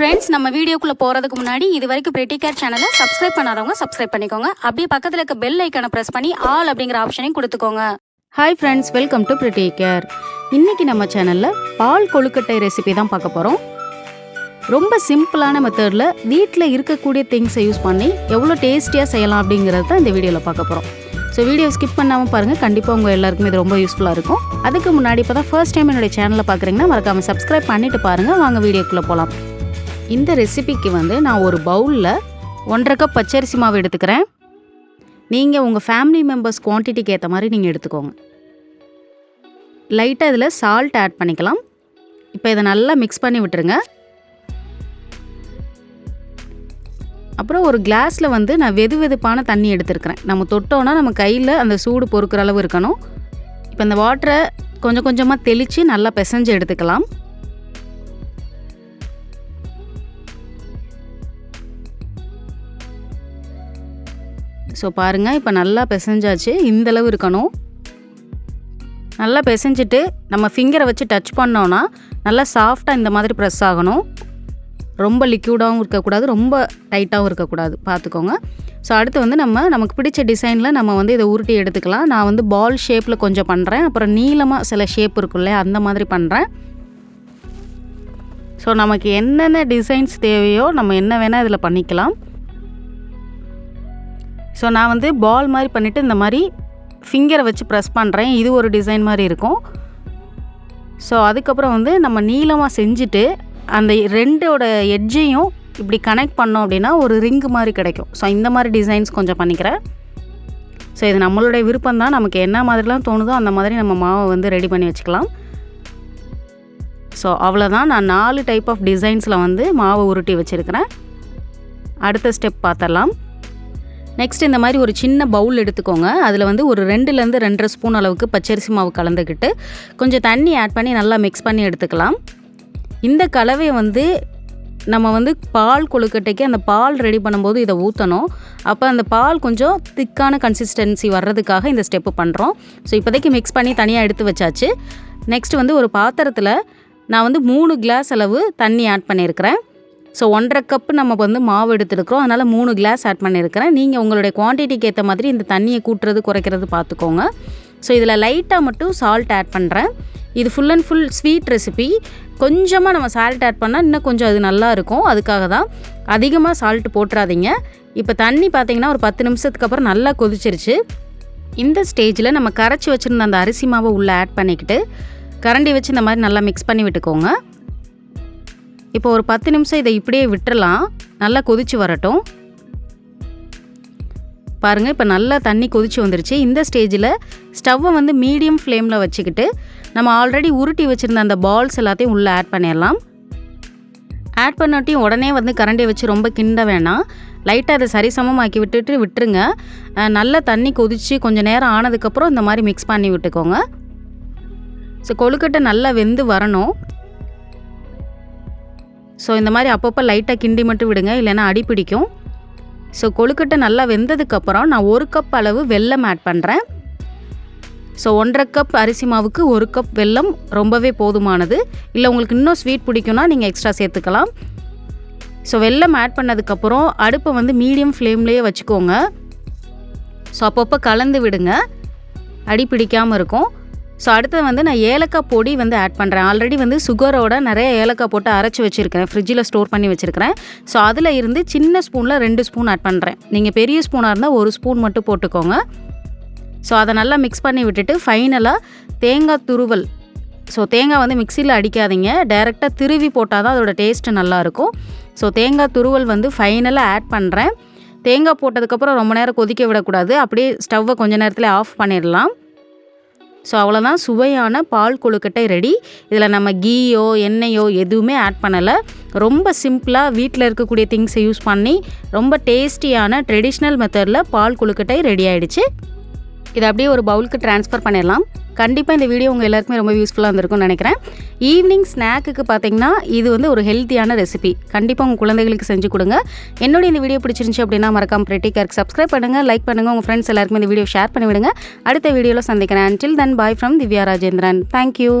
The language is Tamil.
ஃப்ரெண்ட்ஸ் நம்ம வீடியோக்குள்ளே போகிறதுக்கு முன்னாடி இது வரைக்கும் பிரிட்டி கேர் சேனலை சப்ஸ்கிரைப் பண்ணாதவங்க சப்ஸ்கிரைப் பண்ணிக்கோங்க. அப்படியே பக்கத்தில் இருக்க பெல் ஐக்கனை ப்ரெஸ் பண்ணி ஆல் அப்படிங்கிற ஆப்ஷனையும் கொடுத்துக்கோங்க. Hi friends welcome to pretty care இன்றைக்கி நம்ம சேனலில் பால் கொழுக்கட்டை ரெசிபி தான் பார்க்க போகிறோம் ரொம்ப சிம்பிளான மெத்தடில் வீட்டில் இருக்கக்கூடிய திங்ஸை யூஸ் பண்ணி எவ்வளோ டேஸ்டியாக செய்யலாம் அப்படிங்கிறது தான் இந்த வீடியோவில் பார்க்க போகிறோம் ஸோ வீடியோ ஸ்கிப் பண்ணாமல் பாருங்கள் கண்டிப்பாக உங்கள் எல்லாருக்குமே இது ரொம்ப யூஸ்ஃபுல்லாக இருக்கும். அதுக்கு முன்னாடி இப்போ தான் ஃபர்ஸ்ட் டைம் என்னுடைய சேனலில் பார்க்குறீங்கன்னா மறக்காமல் சப்ஸ்கிரைப் பண்ணிவிட்டு பாருங்கள் வாங்க வீடியோக்குள்ளே போகலாம் இந்த ரெசிபிக்கு வந்து நான் ஒரு பவுலில் ஒன்றரை கப் பச்சரிசி மாவு எடுத்துக்கிறேன். நீங்கள் உங்கள் ஃபேமிலி மெம்பர்ஸ் குவான்டிட்டிக்கு ஏற்ற மாதிரி நீங்கள் எடுத்துக்கோங்க. லைட்டாக இதில் சால்ட் ஆட் பண்ணிக்கலாம். இப்போ இதை நல்லா மிக்ஸ் பண்ணி விட்டுருங்க. அப்புறம் ஒரு கிளாஸில் வந்து நான் வெது வெதுப்பான தண்ணி எடுத்துருக்கிறேன். நம்ம தொட்டோன்னா நம்ம கையில் அந்த சூடு பொறுக்கிற அளவு இருக்கணும். இப்போ இந்த வாட்டரை கொஞ்சம் கொஞ்சமாக தெளித்து நல்லா பிசைஞ்சு எடுத்துக்கலாம். ஸோ பாருங்கள் இப்போ நல்லா பிசைஞ்சாச்சு. இந்த அளவு இருக்கணும். நல்லா பிசைஞ்சிட்டு நம்ம ஃபிங்கரை வச்சு டச் பண்ணோன்னா நல்லா சாஃப்டாக இந்த மாதிரி ப்ரெஸ் ஆகணும். ரொம்ப லிக்யூடாகவும் இருக்கக்கூடாது ரொம்ப டைட்டாகவும் இருக்கக்கூடாது. பார்த்துக்கோங்க. ஸோ அடுத்து வந்து நம்ம நமக்கு பிடிச்ச டிசைனில் நம்ம வந்து இதை உருட்டி எடுத்துக்கலாம். நான் வந்து பால் ஷேப்பில் கொஞ்சம் பண்ணுறேன் அப்புறம் நீளமாக சில ஷேப் இருக்குல்ல அந்த மாதிரி பண்ணுறேன் ஸோ நமக்கு என்னென்ன டிசைன்ஸ் தேவையோ நம்ம என்ன வேணால் இதில் பண்ணிக்கலாம். ஸோ நான் வந்து பால் மாதிரி பண்ணிவிட்டு இந்த மாதிரி ஃபிங்கரை வச்சு ப்ரெஸ் பண்ணுறேன் இது ஒரு டிசைன் மாதிரி இருக்கும். ஸோ அதுக்கப்புறம் வந்து நம்ம நீளமாக செஞ்சுட்டு அந்த ரெண்டோட எட்ஜையும் இப்படி கனெக்ட் பண்ணோம் அப்படின்னா ஒரு ரிங்கு மாதிரி கிடைக்கும். ஸோ இந்த மாதிரி டிசைன்ஸ் கொஞ்சம் பண்ணிக்கிறேன். ஸோ இது நம்மளுடைய விருப்பம் தான் நமக்கு என்ன மாதிரிலாம் தோணுதோ அந்த மாதிரி நம்ம மாவை வந்து ரெடி பண்ணி வச்சுக்கலாம். ஸோ அவ்வளோதான் நான் நாலு டைப் ஆஃப் டிசைன்ஸில் வந்து மாவை உருட்டி வச்சுருக்கிறேன். அடுத்த ஸ்டெப் பார்த்துடலாம். நெக்ஸ்ட் இந்த மாதிரி ஒரு சின்ன பவுல் எடுத்துக்கோங்க. அதில் வந்து ஒரு ரெண்டுலேருந்து ரெண்டரை ஸ்பூன் அளவுக்கு பச்சரிசி மாவு கலந்துக்கிட்டு கொஞ்சம் தண்ணி ஆட் பண்ணி நல்லா மிக்ஸ் பண்ணி எடுத்துக்கலாம். இந்த கலவையை வந்து நம்ம வந்து பால் கொழுக்கட்டைக்கு அந்த பால் ரெடி பண்ணும்போது இதை ஊற்றணும் அப்போ அந்த பால் கொஞ்சம் திக்கான கன்சிஸ்டன்சி வர்றதுக்காக இந்த ஸ்டெப்பு பண்ணுறோம் ஸோ இப்போதைக்கு மிக்ஸ் பண்ணி தனியாக எடுத்து வச்சாச்சு. நெக்ஸ்ட் வந்து ஒரு பாத்திரத்தில் நான் வந்து மூணு கிளாஸ் அளவு தண்ணி ஆட் பண்ணியிருக்கிறேன். ஸோ ஒன்றரை கப்பு நம்ம வந்து மாவு எடுத்துருக்குறோம். அதனால் மூணு கிளாஸ் ஆட் பண்ணியிருக்கிறேன் நீங்கள் உங்களுடைய குவான்டிட்டிக்கு ஏற்ற மாதிரி இந்த தண்ணியை கூட்டுறது குறைக்கிறது பார்த்துக்கோங்க. ஸோ இதில் லைட்டாக மட்டும் சால்ட் ஆட் பண்ணுறேன் இது full and full sweet recipe கொஞ்சமாக நம்ம சால்ட் ஆட் பண்ணால் இன்னும் கொஞ்சம் அது நல்லா இருக்கும். அதுக்காக தான் அதிகமாக சால்ட் போட்டுறாதீங்க. இப்போ தண்ணி பார்த்தீங்கன்னா ஒரு பத்து நிமிஷத்துக்கு அப்புறம் நல்லா கொதிச்சிருச்சு. இந்த ஸ்டேஜில் நம்ம கரைச்சி வச்சுருந்த அந்த அரிசி மாவை உள்ளே ஆட் பண்ணிக்கிட்டு கரண்டி வச்சு இந்த மாதிரி நல்லா மிக்ஸ் பண்ணி விட்டுக்கோங்க. இப்போ ஒரு பத்து நிமிஷம் இதை இப்படியே விட்டுறலாம். நல்லா கொதிச்சு வரட்டும். பாருங்கள் இப்போ நல்லா தண்ணி கொதிச்சு வந்துருச்சு. இந்த ஸ்டேஜில் ஸ்டவ்வை வந்து மீடியம் ஃப்ளேமில் வச்சுக்கிட்டு நம்ம ஆல்ரெடி உருட்டி வச்சுருந்த அந்த பால்ஸ் எல்லாத்தையும் உள்ளே ஆட் பண்ணிடலாம். ஆட் பண்ணாட்டியும் உடனே வந்து கரண்டியை வச்சு ரொம்ப கிண்ட வேணாம். லைட்டாக அதை சரிசமமாக்கி விட்டுட்டு விட்டுருங்க. நல்லா தண்ணி கொதித்து கொஞ்சம் நேரம் ஆனதுக்கப்புறம் இந்த மாதிரி மிக்ஸ் பண்ணி விட்டுக்கோங்க. ஸோ கொழுக்கட்டை நல்லா வெந்து வரணும். ஸோ இந்த மாதிரி அப்பப்போ லைட்டாக கிண்டி மட்டும் விடுங்க இல்லைன்னா அடி பிடிக்கும். ஸோ கொழுக்கட்டை நல்லா வெந்ததுக்கப்புறம் நான் ஒரு கப் அளவு வெல்லம் ஆட் பண்ணுறேன் ஸோ ஒன்றரை கப் அரிசி மாவுக்கு ஒரு கப் வெல்லம் ரொம்பவே போதுமானது. இல்லை உங்களுக்கு இன்னும் ஸ்வீட் பிடிக்கும்னா நீங்கள் எக்ஸ்ட்ரா சேர்த்துக்கலாம். ஸோ வெல்லம் ஆட் பண்ணதுக்கப்புறம் அடுப்பை வந்து மீடியம் ஃப்ளேம்லேயே வச்சுக்கோங்க. ஸோ அப்பப்போ கலந்து விடுங்க. அடி பிடிக்காமல் இருக்கும். ஸோ அடுத்தது வந்து நான் ஏலக்காய் பொடி வந்து ஆட் பண்ணுறேன் ஆல்ரெடி வந்து சுகரோட நிறைய ஏலக்காய் போட்டு அரைச்சி வச்சுருக்கிறேன். ஃப்ரிட்ஜில் ஸ்டோர் பண்ணி வச்சுருக்கிறேன். ஸோ அதில் இருந்து சின்ன ஸ்பூனில் ரெண்டு ஸ்பூன் ஆட் பண்ணுறேன் நீங்கள் பெரிய ஸ்பூனாக இருந்தால் ஒரு ஸ்பூன் மட்டும் போட்டுக்கோங்க. ஸோ அதை நல்லா மிக்ஸ் பண்ணி விட்டுட்டு ஃபைனலாக தேங்காய் துருவல். ஸோ தேங்காய் வந்து மிக்சியில் அடிக்காதீங்க. டைரெக்டாக திருவி போட்டால் தான் அதோட டேஸ்ட்டு நல்லாயிருக்கும் ஸோ தேங்காய் துருவல் வந்து ஃபைனலாக ஆட் பண்ணுறேன் தேங்காய் போட்டதுக்கப்புறம் ரொம்ப நேரம் கொதிக்க விடக்கூடாது. அப்படியே ஸ்டவ்வை கொஞ்சம் நேரத்தில் ஆஃப் பண்ணிடலாம். ஸோ அவ்வளோதான் சுவையான பால் கொழுக்கட்டை ரெடி இதில் நம்ம கீயோ எண்ணெயோ எதுவுமே ஆட் பண்ணலை. ரொம்ப சிம்பிளாக வீட்டில் இருக்கக்கூடிய திங்ஸை யூஸ் பண்ணி ரொம்ப டேஸ்டியான ட்ரெடிஷ்னல் மெத்தடில் பால் கொழுக்கட்டை ரெடி ஆகிடுச்சு இதை அப்படியே ஒரு பவுலுக்கு ட்ரான்ஸ்ஃபர் பண்ணிடலாம். கண்டிப்பாக இந்த வீடியோ உங்கள் எல்லாருக்குமே ரொம்ப யூஸ்ஃபுல்லாக இருந்திருக்கும்னு நினைக்கிறேன். ஈவினிங் ஸ்நாக்குக்கு பார்த்தீங்கன்னா இது வந்து ஒரு ஹெல்த்தியான ரெசிபி கண்டிப்பாக உங்கள் குழந்தைகளுக்கு செஞ்சு கொடுங்க. என்னோட இந்த வீடியோ பிடிச்சிருந்துச்சு அப்படின்னா மறக்காம பிரிட்டிகருக்கு சப்ஸ்கிரைப் பண்ணுங்கள் லைக் பண்ணுங்கள் உங்கள் ஃப்ரெண்ட்ஸ் எல்லாருக்குமே இந்த வீடியோ ஷேர் பண்ணிவிடுங்க. அடுத்த வீடியோவில் சந்திக்கிறேன். Until then bye from Divya Rajendran. Thank you